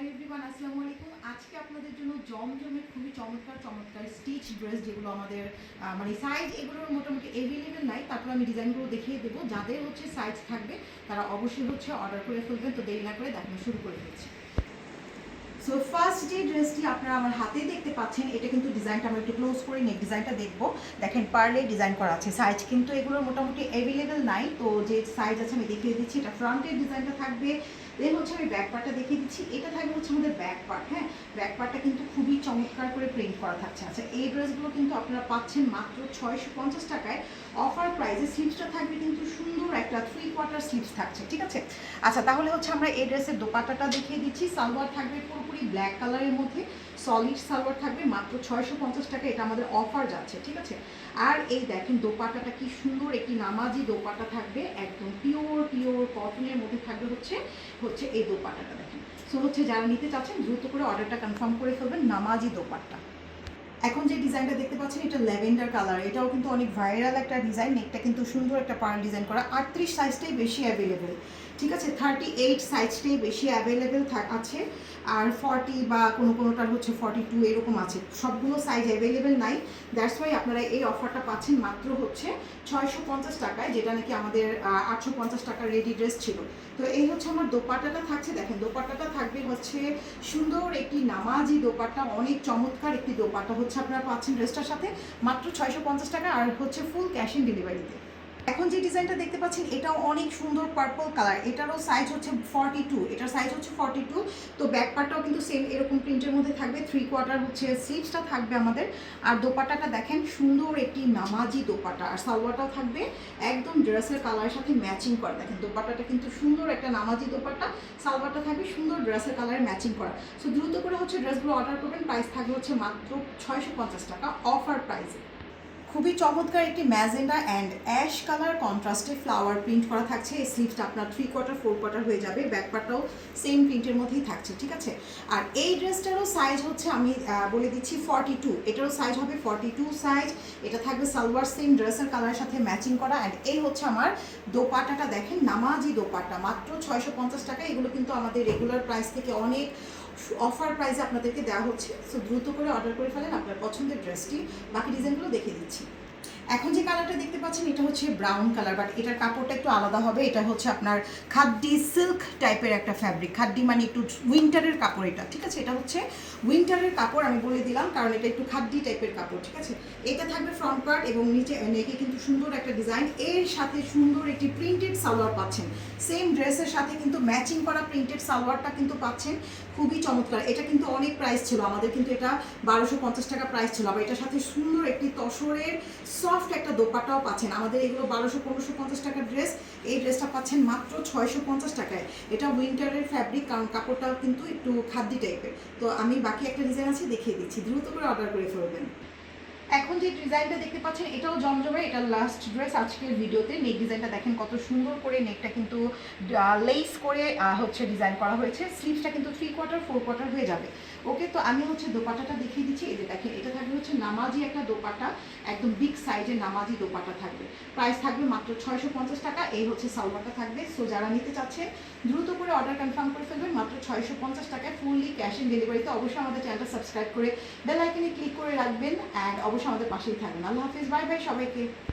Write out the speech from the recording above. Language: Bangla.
হ্যালো এভরিওয়ান আসসালামু আলাইকুম আজকে আপনাদের জন্য জমজমের খুবই চমৎকার চমৎকার স্টিচ ড্রেস যেগুলো আমাদের মানে সাইজ এগুলোর মোটামুটি অ্যাভেলেবেল নাই, তারপর আমি ডিজাইনগুলো দেখিয়ে দেবো। যাদের হচ্ছে সাইজ থাকবে, তারা অবশ্যই হচ্ছে অর্ডার করে ফেলবেন। তো দেরি না করে দেখানো শুরু করে দিচ্ছি। সো ফার্স্ট যে ড্রেসটি আপনারা আমার হাতে দেখতে পাচ্ছেন, এটা কিন্তু ডিজাইনটা আমরা একটু ক্লোজ করে নেক ডিজাইনটা দেখব। দেখেন পার্লে ডিজাইন করা আছে। সাইজ কিন্তু এগুলোর মোটামুটি অ্যাভেলেবেল নাই। তো যে সাইজ আছে, আমি দেখিয়ে দিচ্ছি। এটা ফ্রন্টের ডিজাইনটা থাকবে। দেন হচ্ছে আমি ব্যাক পার্টটা দেখিয়ে দিচ্ছি। এটা থাকবে হচ্ছে আমাদের ব্যাক পার্ট হ্যাঁ? ব্যাক পার্টটা কিন্তু খুবই চমৎকার করে প্রিন্ট করা থাকছে। আচ্ছা এই ড্রেসগুলো কিন্তু আপনারা পাচ্ছেন মাত্র ছয়শো পঞ্চাশ টাকায়। অফার প্রাইসে স্লিপসটা থাকবে কিন্তু সুন্দর একটা থ্রি কোয়ার্টার স্লিপস থাকছে, ঠিক আছে? আচ্ছা তাহলে হচ্ছে আমরা এই ড্রেসের দোপাট্টাটা দেখিয়ে দিচ্ছি। সালোয়ার থাকবে পুরোপুরি ব্ল্যাক কালারের মধ্যে। সলিড সালোয়ার থাকবে মাত্র ছয়শো পঞ্চাশ টাকা। এটা আমাদের অফার যাচ্ছে, ঠিক আছে? আর এই দেখেন দোপাটাটা কি সুন্দর, একটি নামাজি দোপাটা থাকবে। একদম পিওর পিওর কটনের মধ্যে থাকবে হচ্ছে হচ্ছে এই দোপাট্টাটা দেখেন। সো হচ্ছে যারা নিতে চাচ্ছেন, দ্রুত করে অর্ডারটা কনফার্ম করে ফেলবেন নামাজি দোপাট্টা। এখন যে ডিজাইনটা দেখতে পাচ্ছেন, এটা ল্যাভেন্ডার কালার এটাও কিন্তু অনেক ভাইরাল একটা ডিজাইন নেকটা কিন্তু সুন্দর একটা পার্ল ডিজাইন করা। আটত্রিশ সাইজটাই বেশি অ্যাভেলেবেল ঠিক আছে থার্টি এইট সাইজটাই বেশি অ্যাভেলেবেল আছে। আর ফর্টি বা কোনো কোনোটার হচ্ছে ফর্টি টু এরকম আছে। সবগুলো সাইজ অ্যাভেলেবেল নাই। দ্যাটস ওয়াই আপনারা এই অফারটা পাচ্ছেন মাত্র হচ্ছে ছয়শো পঞ্চাশ টাকায়, যেটা নাকি আমাদের আটশো পঞ্চাশ টাকার রেডি ড্রেস ছিল। তো এই হচ্ছে আমার দোপাট্টাটা থাকছে। দেখেন, দোপাট্টাটা থাকবে হচ্ছে সুন্দর একটি নামাজি দোপাট্টা, অনেক চমৎকার একটি দোপাট্টা হচ্ছে আপনারা পাচ্ছেন ড্রেসটার সাথে। মাত্র ছয়শো পঞ্চাশ টাকা আর হচ্ছে ফুল ক্যাশ অন ডেলিভারিতে এখন যে ডিজাইনটা দেখতে পাচ্ছেন, এটাও অনেক সুন্দর পার্পল কালার এটারও সাইজ হচ্ছে ফর্টি টু এটার সাইজ হচ্ছে ফর্টি টু তো ব্যাক পার্টটাও কিন্তু সেম এরকম প্রিন্টের মধ্যে থাকবে। থ্রি কোয়ার্টার হচ্ছে স্লিভসটা থাকবে আমাদের। আর দোপাটাটা দেখেন, সুন্দর একটি নামাজি দোপাটা আর সালোয়ারটাও থাকবে একদম ড্রেসের কালারের সাথে ম্যাচিং করা। দেখেন দোপাটাটা কিন্তু সুন্দর একটা নামাজি দোপাটা সালোয়ারটা থাকবে সুন্দর ড্রেসের কালারে ম্যাচিং করা। সো দ্রুত করে হচ্ছে ড্রেসগুলো অর্ডার করবেন। প্রাইস থাকবে হচ্ছে মাত্র ছয়শো পঞ্চাশ টাকা অফার প্রাইসে খুবই চমৎকার একটি ম্যাজেন্ডা অ্যান্ড অ্যাশ কালার কন্ট্রাস্টে ফ্লাওয়ার প্রিন্ট করা থাকছে। এই স্লিভসটা আপনার থ্রি কোয়ার্টার ফোর কোয়ার্টার হয়ে যাবে। ব্যাকপারটাও সেম প্রিন্টের মধ্যেই থাকছে, ঠিক আছে? আর এই ড্রেসটারও সাইজ হচ্ছে আমি বলে দিচ্ছি ফর্টি টু এটারও সাইজ হবে ফর্টি টু সাইজ এটা থাকবে সালোয়ার সেম ড্রেসের কালারের সাথে ম্যাচিং করা। অ্যান্ড এই হচ্ছে আমার দোপাটাটা দেখেন, নামাজি দোপাটা মাত্র ছয়শো পঞ্চাশ টাকা। এগুলো কিন্তু আমাদের রেগুলার প্রাইস থেকে অনেক অফার প্রাইসে আপনাদেরকে দেওয়া হচ্ছে। সো দ্রুত করে অর্ডার করে ফেলেন আপনার পছন্দের ড্রেসটি বাকি ডিজাইনগুলো দেখিয়ে দিচ্ছি। এখন যে কালারটা দেখতে পাচ্ছেন, এটা হচ্ছে ব্রাউন কালার বাট এটার কাপড়টা একটু আলাদা হবে। এটা হচ্ছে আপনার খাদ্দি সিল্ক টাইপের একটা ফ্যাব্রিক খাদ্দি মানে একটু উইন্টারের কাপড় এটা, ঠিক আছে? এটা হচ্ছে উইন্টারের কাপড়, আমি বলে দিলাম, কারণ এটা একটু খাদ্দি টাইপের কাপড়, ঠিক আছে? এটা থাকবে ফ্রন্ট পার্ট এবং নিচে নেকে কিন্তু সুন্দর একটা ডিজাইন এর সাথে সুন্দর একটি প্রিন্টেড সালোয়ার পাচ্ছেন। সেম ড্রেসের সাথে কিন্তু ম্যাচিং করা প্রিন্টেড সালোয়ারটা কিন্তু পাচ্ছেন। খুবই চমৎকার। এটা কিন্তু অনেক প্রাইস ছিল। আমাদের কিন্তু এটা বারোশো পঞ্চাশ টাকা প্রাইস ছিল। আবার এটার সাথে সুন্দর একটি তসরের সফট একটা দোপাটাও পাচ্ছেন। আমাদের এগুলো বারোশো, পনেরোশো, পঞ্চাশ টাকার ড্রেস এই ড্রেসটা পাচ্ছেন মাত্র ছয়শো পঞ্চাশ টাকায়। এটা উইন্টারের ফ্যাব্রিক কারণ কাপড়টাও কিন্তু একটু খাদ্যি টাইপের তো আমি বাকি একটা ডিজাইন আছে, দেখিয়ে দিচ্ছি। দ্রুত করে অর্ডার করে ফেলবেন। এখন যে ডিজাইনটা দেখতে পাচ্ছেন, এটাও জমজমে এটা লাস্ট ড্রেস আজকের ভিডিওতে। নেক ডিজাইনটা দেখেন কত সুন্দর করে নেকটা কিন্তু লেস করে হচ্ছে ডিজাইন করা হয়েছে। স্লিভসটা কিন্তু থ্রি কোয়ার্টার ফোর কোয়ার্টার হয়ে যাবে। ওকে তো আমি হচ্ছে দোপাটাটা দেখিয়ে দিচ্ছি। এই যে দেখেন, এটা থাকবে হচ্ছে নামাজি একটা দোপাটা একদম বিগ সাইজের নামাজি দোপাটা থাকবে। প্রাইস থাকবে মাত্র ছয়শো পঞ্চাশ টাকা। এই হচ্ছে সালোয়ারটা থাকবে। সো যারা নিতে চাচ্ছে, দ্রুত করে অর্ডার কনফার্ম করে ফেলবেন। মাত্র ছয়শো পঞ্চাশ টাকায় ফুললি ক্যাশ অন ডেলিভারিতে অবশ্যই আমাদের চ্যানেলটা সাবস্ক্রাইব করে বেল ক্লিক করে রাখবেন। অ্যান্ড অবশ্যই আমাদের পাশেই থাকবেন। আল্লাহ হাফিজ বাই বাই সবাইকে।